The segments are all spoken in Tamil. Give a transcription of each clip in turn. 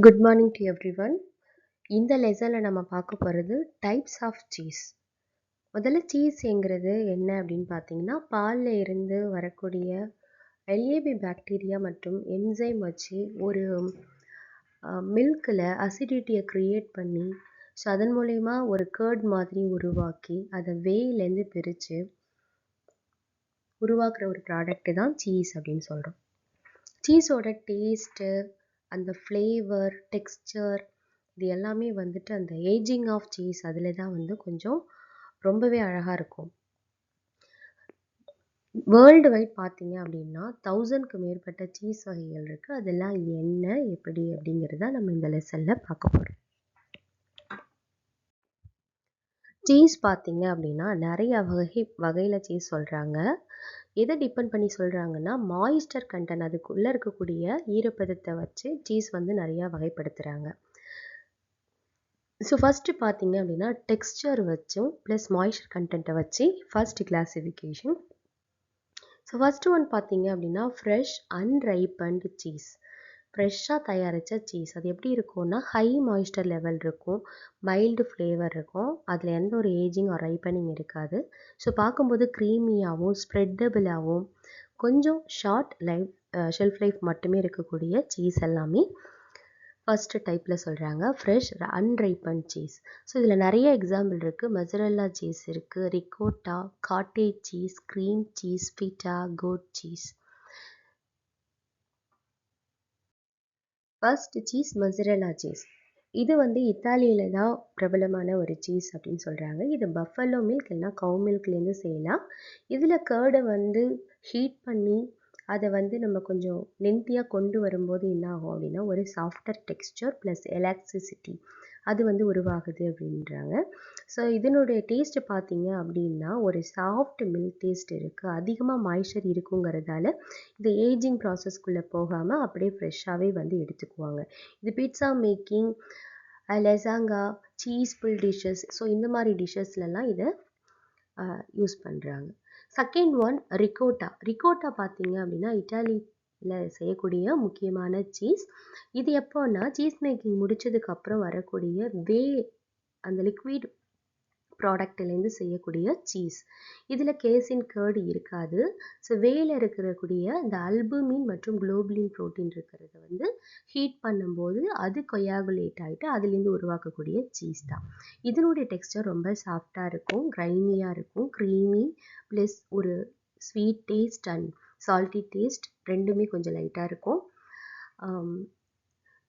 குட் மார்னிங் டு எவ்ரிவன் இந்த லெசனில் நம்ம பார்க்க போகிறது டைப்ஸ் ஆஃப் சீஸ் முதல்ல சீஸ்ங்கிறது என்ன அப்படின்னு பார்த்தீங்கன்னா பாலில் இருந்து வரக்கூடிய எல்ஏபி பாக்டீரியா மற்றும் என்சைம் வச்சு ஒரு மில்கில் அசிடிட்டியை க்ரியேட் பண்ணி ஸோ அதன் மூலயமா ஒரு கேர்ட் மாதிரி உருவாக்கி அதை வேயிலேருந்து பிரித்து உருவாக்குற ஒரு ப்ராடக்ட்டு தான் சீஸ் அப்படின்னு சொல்கிறோம் சீஸோட டேஸ்ட்டு அந்த ஃப்ளேவர் டெக்ஸ்சர் இது எல்லாமே வந்துட்டு அந்த ஏஜிங் ஆஃப் சீஸ் அதில் தான் வந்து கொஞ்சம் ரொம்பவே அழகாக இருக்கும். வேர்ல்டு வைட் பார்த்தீங்க அப்படின்னா தௌசண்ட்க்கு மேற்பட்ட சீஸ் வகைகள் இருக்குது அதெல்லாம் என்ன எப்படி அப்படிங்கிறத நம்ம இந்த லெசனில் பார்க்க போகிறோம் சீஸ் பார்த்தீங்க அப்படின்னா நிறைய வகை வகையில் சீஸ் சொல்கிறாங்க எதை டிபெண்ட் பண்ணி சொல்கிறாங்கன்னா மாய்ஸ்டர் கண்டென்ட் அதுக்குள்ளே இருக்கக்கூடிய ஈரப்பதத்தை வச்சு சீஸ் வந்து நிறையா வகைப்படுத்துகிறாங்க ஸோ ஃபஸ்ட்டு பார்த்தீங்க அப்படின்னா டெக்ஸ்டர் வச்சும் ப்ளஸ் மாய்ஸ்டர் கண்டென்ட்டை வச்சு first classification so first one பார்த்தீங்க அப்படின்னா ஃப்ரெஷ் அன்ரைப்பன்டு சீஸ் ஃப்ரெஷ்ஷாக தயாரித்த சீஸ் அது எப்படி இருக்கும்னா ஹை மாய்ஸ்டர் லெவல் இருக்கும். மைல்டு ஃப்ளேவர் இருக்கும். அதில் எந்த ஒரு ஏஜிங் ஒரு ரைப்பனிங் இருக்காது. ஸோ பார்க்கும்போது க்ரீமியாகவும் ஸ்ப்ரெட்டபிளாகவும் கொஞ்சம் ஷார்ட் லைஃப் ஷெல்ஃப் லைஃப் மட்டுமே இருக்கக்கூடிய சீஸ் எல்லாமே ஃபஸ்ட்டு டைப்பில் சொல்கிறாங்க ஃப்ரெஷ் அன்ரைப்பன் சீஸ் ஸோ இதில் நிறைய எக்ஸாம்பிள் இருக்குது மொசரல்லா சீஸ் இருக்குது ricotta cottage cheese cream cheese feta goat cheese first cheese mozzarella cheese இது வந்து இத்தாலியில் தான் பிரபலமான ஒரு சீஸ் அப்படின்னு சொல்கிறாங்க இது பஃபலோ மில்க் இல்லைனா கவு மில்க்லேருந்து செய்யலாம். இதில் கேர்டை வந்து ஹீட் பண்ணி அதை வந்து நம்ம கொஞ்சம் லென்த்தியாக கொண்டு வரும்போது என்ன ஆகும் அப்படின்னா ஒரு சாஃப்டர் டெக்ஸ்டர் ப்ளஸ் எலாக்சிசிட்டி அது வந்து உருவாகுது அப்படின்றாங்க. ஸோ இதனுடைய டேஸ்ட்டு பார்த்தீங்க அப்படின்னா ஒரு சாஃப்ட் மில்க் டேஸ்ட் இருக்குது அதிகமாக மாய்ஸ்சர் இருக்குங்கிறதால இது ஏஜிங் ப்ராசஸ்க்குள்ளே போகாமல் அப்படியே ஃப்ரெஷ்ஷாகவே வந்து எடுத்துக்குவாங்க. இது pizza making lasagna cheese full dishes so இந்த மாதிரி டிஷ்ஷஸ்லலாம் இதை யூஸ் பண்ணுறாங்க செகண்ட் ஒன் ரிக்கோட்டா ரிக்கோட்டா பார்த்தீங்க அப்படின்னா இட்டாலி செய்யக்கூடிய முக்கியமான சீஸ் இது எப்போன்னா சீஸ் மேக்கிங் முடித்ததுக்கப்புறம் வரக்கூடிய வே அந்த லிக்விட் ப்ராடக்ட்லேருந்து செய்யக்கூடிய சீஸ் இதில் கேசின் கேர்டு இருக்காது. ஸோ வேயில் இருக்கக்கூடிய இந்த அல்புமின் மற்றும் குளோபுலின் ப்ரோட்டீன் இருக்கிறத வந்து ஹீட் பண்ணும்போது அது கொயாகுலேட் ஆகிட்டு அதுலேருந்து உருவாக்கக்கூடிய சீஸ் தான். இதனுடைய டெக்ஸ்டர் ரொம்ப சாஃப்டாக இருக்கும் க்ரைமியாக இருக்கும் க்ரீமி ப்ளஸ் ஒரு sweet taste and salty taste ரெண்டுமே கொஞ்சம் லைட்டாக இருக்கும்.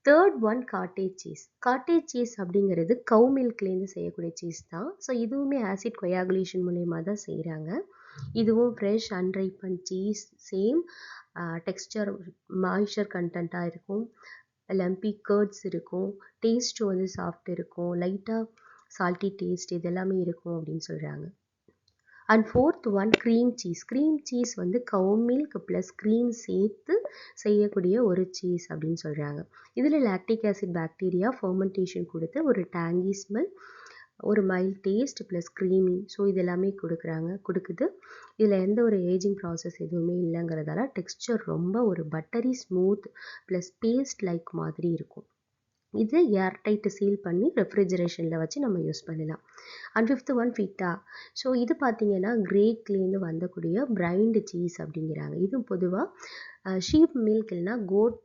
Third one cottage cheese cottage cheese அப்படிங்கிறது கவு மில்க்லேருந்து செய்யக்கூடிய சீஸ் தான். ஸோ இதுவுமே ஆசிட் கொயாகுலேஷன் மூலயமா தான் செய்கிறாங்க இதுவும் fresh unripened cheese same texture moisture கண்டென்ட்டாக இருக்கும். லம்பி கேர்ட்ஸ் இருக்கும். டேஸ்ட்டு வந்து சாஃப்ட் இருக்கும். லைட்டாக சால்ட்டி டேஸ்ட் இது எல்லாமே இருக்கும் அப்படின்னு சொல்கிறாங்க and fourth one cream cheese cream cheese வந்து கவு மில்க் ப்ளஸ் க்ரீம் சேர்த்து செய்யக்கூடிய ஒரு சீஸ் அப்படின்னு சொல்கிறாங்க இதில் லாக்டிக் ஆசிட் பாக்டீரியா ஃபர்மெண்டேஷன் கொடுத்து ஒரு டேங்கி ஸ்மெல் ஒரு mild taste plus creamy so இது எல்லாமே கொடுக்குறாங்க. கொடுக்குது. இதில் எந்த ஒரு ஏஜிங் ப்ராசஸ் எதுவுமே இல்லைங்கிறதால டெக்ஸ்சர் ரொம்ப ஒரு buttery smooth plus paste like மாதிரி இருக்கும். இது ஏர்டைட்டு சீல் பண்ணி ரெஃப்ரிஜரேஷனில் வச்சு நம்ம யூஸ் பண்ணலாம். And fifth one feta so இது பார்த்தீங்கன்னா கிரேக்லேருந்து வந்தக்கூடிய பிரைண்டு சீஸ் அப்படிங்கிறாங்க. இது பொதுவாக ஷீப் மில்க் இல்லைனா கோட்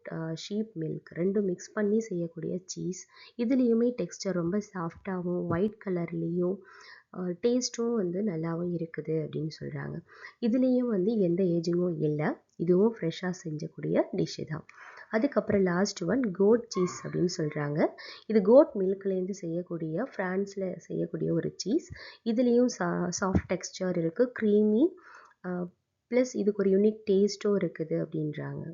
ஷீப் மில்க் ரெண்டும் மிக்ஸ் பண்ணி செய்யக்கூடிய சீஸ் இதுலேயுமே டெக்ஸ்டர் ரொம்ப சாஃப்டாகவும் ஒயிட் கலர்லேயும் டேஸ்ட்டும் வந்து நல்லாவும் இருக்குது அப்படின்னு சொல்கிறாங்க இதுலேயும் வந்து எந்த ஏஜிங்கும் இல்லை. இதுவும் ஃப்ரெஷ்ஷாக செஞ்சக்கூடிய டிஷ்ஷு தான். அதுக்கப்புறம் லாஸ்ட் ஒன் கோட் சீஸ் அப்படின்னு சொல்கிறாங்க இது கோட் மில்க்லேருந்து செய்யக்கூடிய ஃப்ரான்ஸில் செய்யக்கூடிய ஒரு சீஸ் இதுலேயும் சா சாஃப்ட் டெக்ஸ்டர் இருக்குது க்ரீமி ப்ளஸ் இதுக்கு ஒரு யூனிக் டேஸ்ட்டும் இருக்குது அப்படின்றாங்க.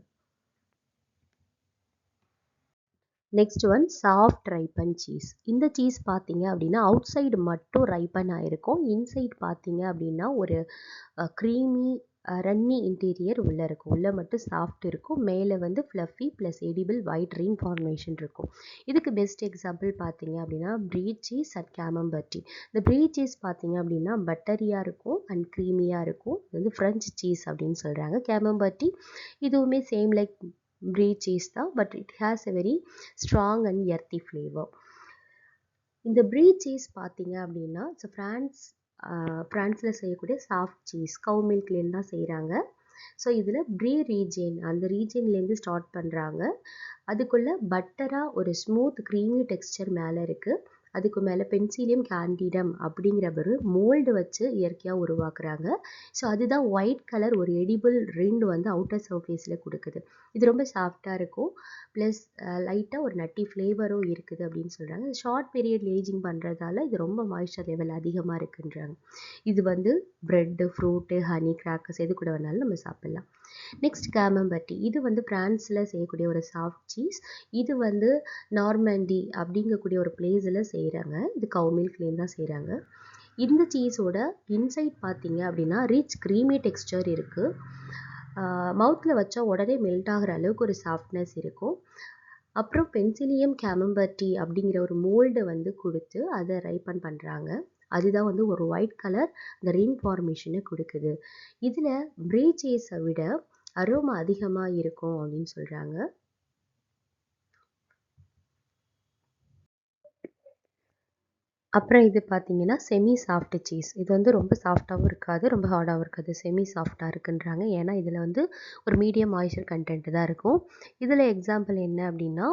Next one soft ripen cheese இந்த சீஸ் பார்த்தீங்க அப்படின்னா அவுட் சைடு மட்டும் ரைப்பன் ஆகிருக்கும் இன்சைட் பார்த்தீங்க அப்படின்னா ஒரு க்ரீமி ரன்னி இன்டீரியர் உள்ளே இருக்கும். உள்ளே மட்டும் சாஃப்ட் இருக்கும். மேலே வந்து fluffy plus edible white ring formation இருக்கும். இதுக்கு பெஸ்ட் எக்ஸாம்பிள் பார்த்தீங்க அப்படின்னா ப்ரீட் சீஸ் அண்ட் கேமம்பர்ட்டி இந்த ப்ரீட் சீஸ் பார்த்தீங்க அப்படின்னா பட்டரியாக இருக்கும் அண்ட் க்ரீமியாக இருக்கும். இது வந்து ஃப்ரெஞ்ச் சீஸ் அப்படின்னு சொல்கிறாங்க கேமம்பர்ட்டி இதுவுமே சேம் லைக் ப்ரீ சீஸ் தான் but it has a very strong and earthy flavour இந்த ப்ரீ சீஸ் பார்த்தீங்க அப்படின்னா ஸோ ஃப்ரான்ஸ் ஃப்ரான்ஸில் செய்யக்கூடிய சாஃப்ட் சீஸ் கவு மில்க்லேருந்து தான் செய்கிறாங்க ஸோ இதில் ப்ரீ ரீஜன் அந்த ரீஜன்லேருந்து ஸ்டார்ட் பண்ணுறாங்க அதுக்குள்ளே பட்டராக ஒரு ஸ்மூத் க்ரீமி டெக்ஸ்சர் மேலே இருக்குது அதுக்கு மேலே பென்சிலியம் கேண்டிடம் அப்படிங்கிற ஒரு மோல்டு வச்சு இயற்கையாக உருவாக்குறாங்க. ஸோ அதுதான் ஒயிட் கலர் ஒரு எடிபிள் ரிண்ட் வந்து அவுட்டர் சர்ஃபேஸில் கொடுக்குது. இது ரொம்ப சாஃப்டாக இருக்கும். ப்ளஸ் லைட்டாக ஒரு நட்டி ஃப்ளேவரும் இருக்குது அப்படின்னு சொல்கிறாங்க ஷார்ட் பீரியட் ஏஜிங் பண்ணுறதால இது ரொம்ப மாய்ஸ்சர் லெவல் அதிகமாக இருக்குன்றாங்க. இது வந்து ப்ரெட்டு ஃப்ரூட்டு ஹனி கிராக்கர்ஸ் எது கூட வேணாலும் நம்ம சாப்பிட்லாம். நெக்ஸ்ட் கேமம்பட்டி இது வந்து ஃப்ரான்ஸில் செய்யக்கூடிய ஒரு சாஃப்ட் சீஸ் இது வந்து நார்மண்டி அப்படிங்கக்கூடிய ஒரு பிளேஸில் செய்கிறாங்க இது கவு மில்க்லேருந்து தான் செய்கிறாங்க இந்த சீஸோட இன்சைட் பார்த்தீங்க அப்படின்னா ரிச் க்ரீமி டெக்ஸ்டர் இருக்குது மவுத்தில் வச்சா உடனே மெல்ட் ஆகிற அளவுக்கு ஒரு சாஃப்ட்னஸ் இருக்கும். அப்புறம் பென்சிலியம் கேமம்பர்டி அப்படிங்கிற ஒரு மோல்டு வந்து கொடுத்து அதை ரைப்பன் பண்ணுறாங்க அதுதான் வந்து ஒரு ஒயிட் கலர் இந்த ரிங் ஃபார்மேஷனை கொடுக்குது. இதில் பிரேச்சேஸை விட அரோமா அதிகமாக இருக்கும் அப்படின்னு சொல்கிறாங்க அப்புறம் இது பார்த்தீங்கன்னா செமி சாஃப்ட் சீஸ் இது வந்து ரொம்ப சாஃப்டாகவும் இருக்காது ரொம்ப ஹார்டாகவும் இருக்காது. செமி சாஃப்டாக இருக்குன்றாங்க. ஏன்னா இதில் வந்து ஒரு மீடியம் மாய்ஸ்சர் கண்டென்ட் தான் இருக்கும். இதில் எக்ஸாம்பிள் என்ன அப்படின்னா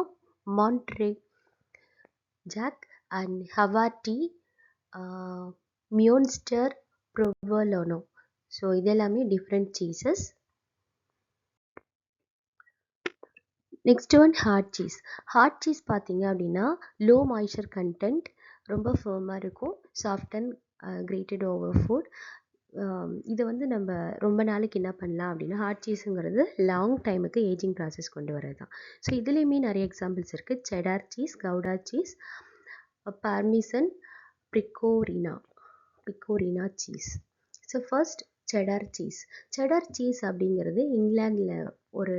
Monterey Jack and Havarti Muenster provolone so இதெல்லாமே different cheeses next one hard cheese hard cheese பார்த்தீங்க அப்படின்னா லோ மாய்ஸ்சர் கண்டென்ட் ரொம்ப ஃபேமாக இருக்கும். Soft and grated over food இதை வந்து நம்ம ரொம்ப நாளைக்கு என்ன பண்ணலாம் அப்படின்னா ஹார்ட் சீஸுங்கிறது லாங் டைமுக்கு ஏஜிங் ப்ராசஸ் கொண்டு வரது தான் ஸோ இதுலேயுமே நிறைய எக்ஸாம்பிள்ஸ் இருக்குது cheddar cheese gouda cheese parmesan pecorino pecorino cheese so first cheddar cheese cheddar cheese அப்படிங்கிறது இங்கிலாண்டில் ஒரு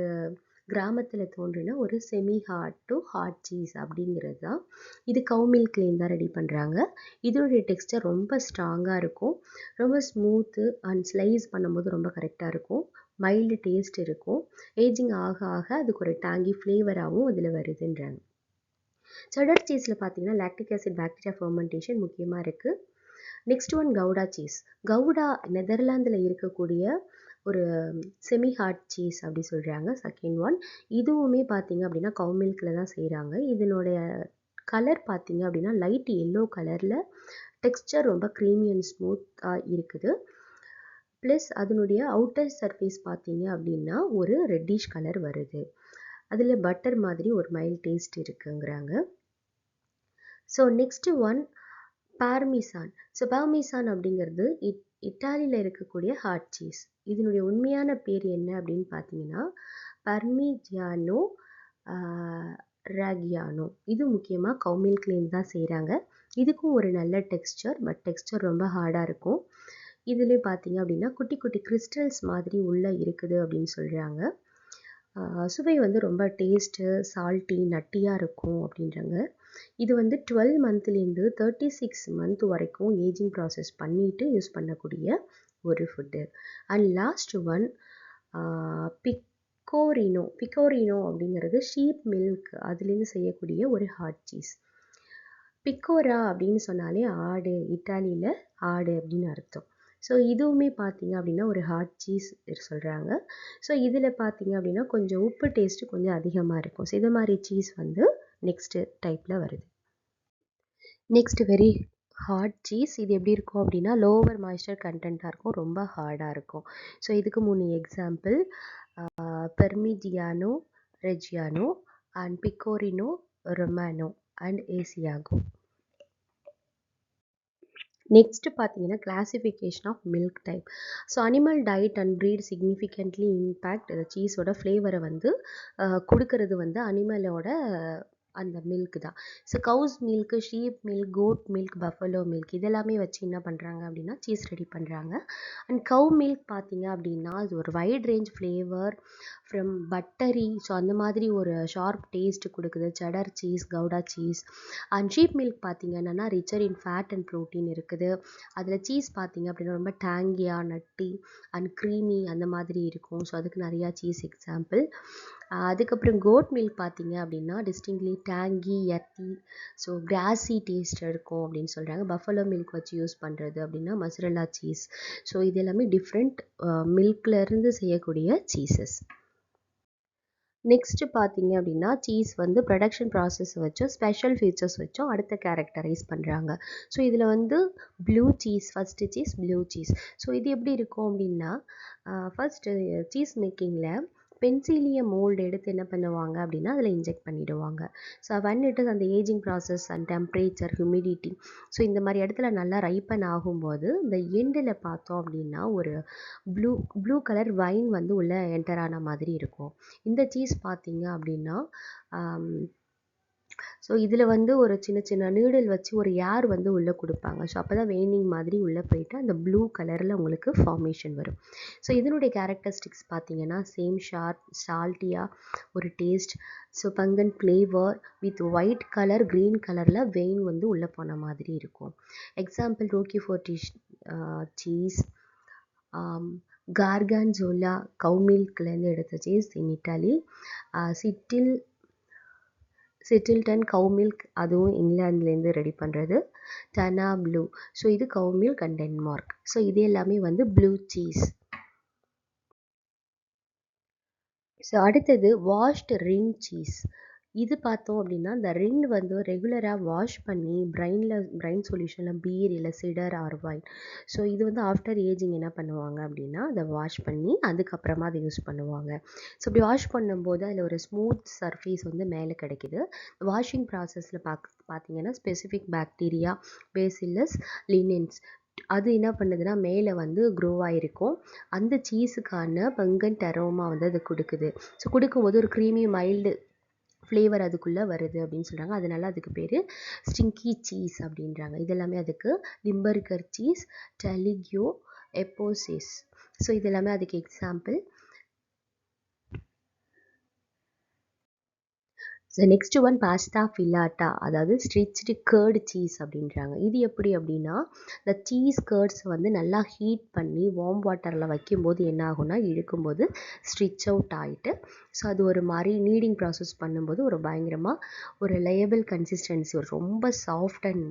கிராமத்தில் தோன்றின ஒரு semi hard to hard cheese அப்படிங்கிறது தான் இது கவு மில்க்லேருந்து தான் ரெடி பண்ணுறாங்க இதோடைய டெக்ஸ்டர் ரொம்ப ஸ்ட்ராங்காக இருக்கும். ரொம்ப ஸ்மூத்து அண்ட் ஸ்லைஸ் பண்ணும்போது ரொம்ப கரெக்டாக இருக்கும். மைல்டு டேஸ்ட் இருக்கும். ஏஜிங் ஆக ஆக அதுக்கு ஒரு டேங்கி ஃப்ளேவராகவும் அதில் வருதுன்றாங்க. செடர் சீஸில் பார்த்தீங்கன்னா லாக்டிக் ஆசிட் பாக்டீரியா ஃபர்மெண்டேஷன் முக்கியமாக இருக்குது next one gouda cheese gouda நெதர்லாந்தில் இருக்கக்கூடிய ஒரு செமி ஹார்ட் சீஸ் அப்படி சொல்கிறாங்க செகண்ட் ஒன் இதுவுமே பார்த்தீங்க அப்படின்னா கவு மில்கில் தான் செய்கிறாங்க இதனுடைய கலர் பார்த்தீங்க அப்படின்னா லைட் எல்லோ கலரில் டெக்ஸ்டர் ரொம்ப க்ரீமி அண்ட் ஸ்மூத்தாக இருக்குது. ப்ளஸ் அதனுடைய அவுட்டர் சர்ஃபேஸ் பார்த்தீங்க அப்படின்னா ஒரு ரெட்டிஷ் கலர் வருது. அதில் பட்டர் மாதிரி ஒரு மைல் டேஸ்ட் இருக்குங்கிறாங்க. So next one parmesan so parmesan அப்படிங்கிறது இட் இட்டாலியில் இருக்கக்கூடிய ஹார்ட் சீஸ் இதனுடைய உண்மையான பேர் என்ன அப்படின்னு பார்த்தீங்கன்னா பர்மிஜியானோ ராகியானோ இது முக்கியமாக கவுமில்க்லேருந்து தான் செய்கிறாங்க இதுக்கும் ஒரு நல்ல டெக்ஸ்சர் பட் டெக்ஸ்சர் ரொம்ப ஹார்டாக இருக்கும். இதுலேயும் பார்த்தீங்க அப்படின்னா குட்டி குட்டி கிறிஸ்டல்ஸ் மாதிரி உள்ளே இருக்குது அப்படின்னு சொல்கிறாங்க சுவை வந்து ரொம்ப டேஸ்ட்டு சால்ட்டி நட்டியாக இருக்கும் அப்படின்றாங்க. இது வந்து டுவெல் மந்த்லேருந்து தேர்ட்டி சிக்ஸ் மந்த் வரைக்கும் ஏஜிங் ப்ராசஸ் பண்ணிட்டு யூஸ் பண்ணக்கூடிய ஒரு food and last one pecorino pecorino அப்படிங்கிறது ஷீப் மில்க் அதுலேருந்து செய்யக்கூடிய ஒரு ஹாட் சீஸ் பிக்கோரா அப்படின்னு சொன்னாலே ஆடு இட்டாலியில் ஆடு அப்படின்னு அர்த்தம். ஸோ இதுவுமே பார்த்தீங்க அப்படின்னா ஒரு ஹாட் சீஸ் சொல்கிறாங்க ஸோ இதில் பார்த்தீங்க அப்படின்னா கொஞ்சம் உப்பு டேஸ்ட்டு கொஞ்சம் அதிகமாக இருக்கும். ஸோ இது மாதிரி சீஸ் வந்து நெக்ஸ்ட்டு டைப்பில் வருது. நெக்ஸ்ட்டு வெரி ஹார்ட் சீஸ் இது எப்படி இருக்கும் அப்படின்னா லோவர் மாய்ஸ்டர் கண்டென்ட்டாக இருக்கும் ரொம்ப ஹார்டாக இருக்கும். ஸோ இதுக்கு மூணு example parmigiano reggiano and pecorino romano and asiago next பார்த்தீங்கன்னா classification of milk type so animal diet and breed significantly impact இந்த சீஸோட ஃப்ளேவரை வந்து கொடுக்கறது வந்து அனிமலோட அந்த மில்க் தான். So cow's milk sheep milk goat milk buffalo milk இதெல்லாமே வச்சு என்ன பண்ணுறாங்க அப்படின்னா சீஸ் ரெடி பண்ணுறாங்க அண்ட் கவு மில்க் பார்த்தீங்க அப்படின்னா அது ஒரு wide range flavour from buttery so அந்த மாதிரி ஒரு ஷார்ப் டேஸ்ட் கொடுக்குது. Cheddar cheese gouda cheese and sheep milk பார்த்தீங்கன்னா richer in fat and protein இருக்குது. அதில் சீஸ் பார்த்தீங்க அப்படின்னா ரொம்ப டேங்கியாக நட்டி அண்ட் க்ரீமி அந்த மாதிரி இருக்கும். ஸோ அதுக்கு நிறையா சீஸ் எக்ஸாம்பிள் அதுக்கப்புறம் கோட் மில்க் பார்த்தீங்க அப்படின்னா distinctly tangy earthy so grassy taste இருக்கும் அப்படின்னு சொல்கிறாங்க பஃபலோ மில்க் வச்சு யூஸ் பண்ணுறது அப்படின்னா மசரல்லா சீஸ் ஸோ இது எல்லாமே டிஃப்ரெண்ட் மில்க்லேருந்து செய்யக்கூடிய சீசஸ் நெக்ஸ்ட்டு பார்த்தீங்க அப்படின்னா சீஸ் வந்து ப்ரொடக்ஷன் ப்ராசஸ் வச்சும் ஸ்பெஷல் ஃபீச்சர்ஸ் வச்சும் அடுத்த கேரக்டரைஸ் பண்ணுறாங்க ஸோ இதில் வந்து blue cheese first cheese blue cheese so இது எப்படி இருக்கும் அப்படின்னா ஃபஸ்ட்டு சீஸ் மேக்கிங்கில் பென்சிலியம் மோல்டு எடுத்து என்ன பண்ணுவாங்க அப்படின்னா அதில் இன்ஜெக்ட் பண்ணிவிடுவாங்க ஸோ வந்துட்டு அந்த ageing process and temperature humidity so இந்த மாதிரி இடத்துல நல்லா ரைப்பன் ஆகும்போது இந்த எண்டில் பார்த்தோம் அப்படின்னா ஒரு ப்ளூ ப்ளூ கலர் வைன் வந்து உள்ளே என்டர் ஆன மாதிரி இருக்கும். இந்த சீஸ் பார்த்தீங்க அப்படின்னா ஸோ இதில் வந்து ஒரு சின்ன சின்ன நீடில் வச்சு ஒரு ஏர் வந்து உள்ளே கொடுப்பாங்க? ஸோ அப்போ தான் வெயினிங் மாதிரி உள்ளே போயிட்டு அந்த ப்ளூ கலரில் உங்களுக்கு ஃபார்மேஷன் வரும். ஸோ இதனுடைய கேரக்டரிஸ்டிக்ஸ் பார்த்தீங்கன்னா சேம் ஷார்ப் சால்ட்டியாக ஒரு taste so pungent flavour with white colour green கலரில் வெயின் வந்து உள்ளே போன மாதிரி இருக்கும். Example Roquefort cheese gorgonzola cow மில்க்லேருந்து எடுத்த சீஸ் இன் இட்டாலி சிட்டில் சிட்டில்டன் கவு மில்க் அதுவும் இங்கிலாந்துலேருந்து ரெடி பண்ணுறது டனா ப்ளூ ஸோ இது cow milk and Denmark so இது எல்லாமே வந்து ப்ளூ சீஸ் ஸோ அடுத்தது வாஷ்டு ரின் சீஸ் இது பார்த்தோம் அப்படின்னா இந்த ரின் வந்து ரெகுலராக வாஷ் பண்ணி பிரைனில் பிரைன் சொல்யூஷனில் பீர் இல்லை சிடர் ஆர் வைன் ஸோ இது வந்து ஆஃப்டர் ஏஜிங் என்ன பண்ணுவாங்க அப்படின்னா அதை வாஷ் பண்ணி அதுக்கப்புறமா அதை யூஸ் பண்ணுவாங்க. ஸோ இப்படி வாஷ் பண்ணும்போது அதில் ஒரு ஸ்மூத் சர்ஃபேஸ் வந்து மேலே கிடைக்குது. வாஷிங் ப்ராசஸில் பார்க்க பார்த்தீங்கன்னா ஸ்பெசிஃபிக் பாக்டீரியா பேசில்லஸ் லினின்ஸ் அது என்ன பண்ணுதுன்னா மேலே வந்து க்ரோ ஆகிருக்கும் அந்த சீஸுக்கான பங்கன் டெரோமா வந்து அது கொடுக்குது. ஸோ கொடுக்கும்போது ஒரு க்ரீமி மைல்டு ஃப்ளேவர் அதுக்குள்ளே வருது அப்படின்னு சொல்கிறாங்க அதனால அதுக்கு பேர் ஸ்டிங்கி சீஸ் அப்படின்றாங்க. இதெல்லாமே அதுக்கு லிம்பர்கர் சீஸ் டலிக்யோ எப்போசிஸ் ஸோ இதெல்லாமே அதுக்கு example so next one pasta filata அதாவது ஸ்ட்ரிச்டு கேர்டு சீஸ் அப்படின்றாங்க. இது எப்படி அப்படின்னா இந்த சீஸ் கேர்ட்ஸ் வந்து நல்லா ஹீட் பண்ணி வார்ம் வாட்டரில் வைக்கும்போது என்ன ஆகும்னா இழுக்கும்போது ஸ்ட்ரிச் அவுட் ஆகிட்டு ஸோ அது ஒரு மாதிரி நீடிங் ப்ராசஸ் பண்ணும்போது ஒரு பயங்கரமாக ஒரு லேயபிள் கன்சிஸ்டன்சி ஒரு ரொம்ப சாஃப்ட் அண்ட்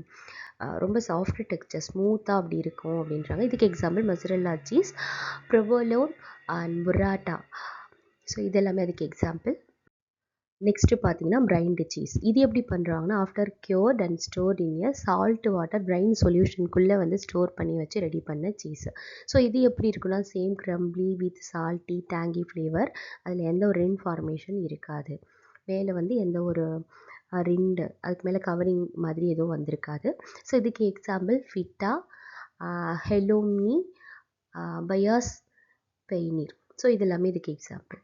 ரொம்ப சாஃப்ட் டெக்ஸ்டர் ஸ்மூத்தாக அப்படி இருக்கும் அப்படின்றாங்க. இதுக்கு example mozzarella cheese provolone and burrata so இதெல்லாமே அதுக்கு எக்ஸாம்பிள் நெக்ஸ்ட்டு பார்த்தீங்கன்னா பிரைன்டு சீஸ் இது எப்படி பண்ணுறாங்கன்னா after curd and stored in a salt water brine சொல்யூஷனுக்குள்ளே வந்து ஸ்டோர் பண்ணி வச்சு ரெடி பண்ண சீஸ் ஸோ இது எப்படி இருக்குன்னா same crumbly with salty tangy flavour அதில் எந்த ஒரு ரின் ஃபார்மேஷன் இருக்காது. மேலே வந்து எந்த ஒரு ரிண்டு அதுக்கு மேலே கவரிங் மாதிரி எதுவும் வந்திருக்காது. ஸோ இதுக்கு எக்ஸாம்பிள் ஃபிட்டா ஹெலோம்னி பயாஸ் பெய்னீர் ஸோ இது எல்லாமே இதுக்கு எக்ஸாம்பிள்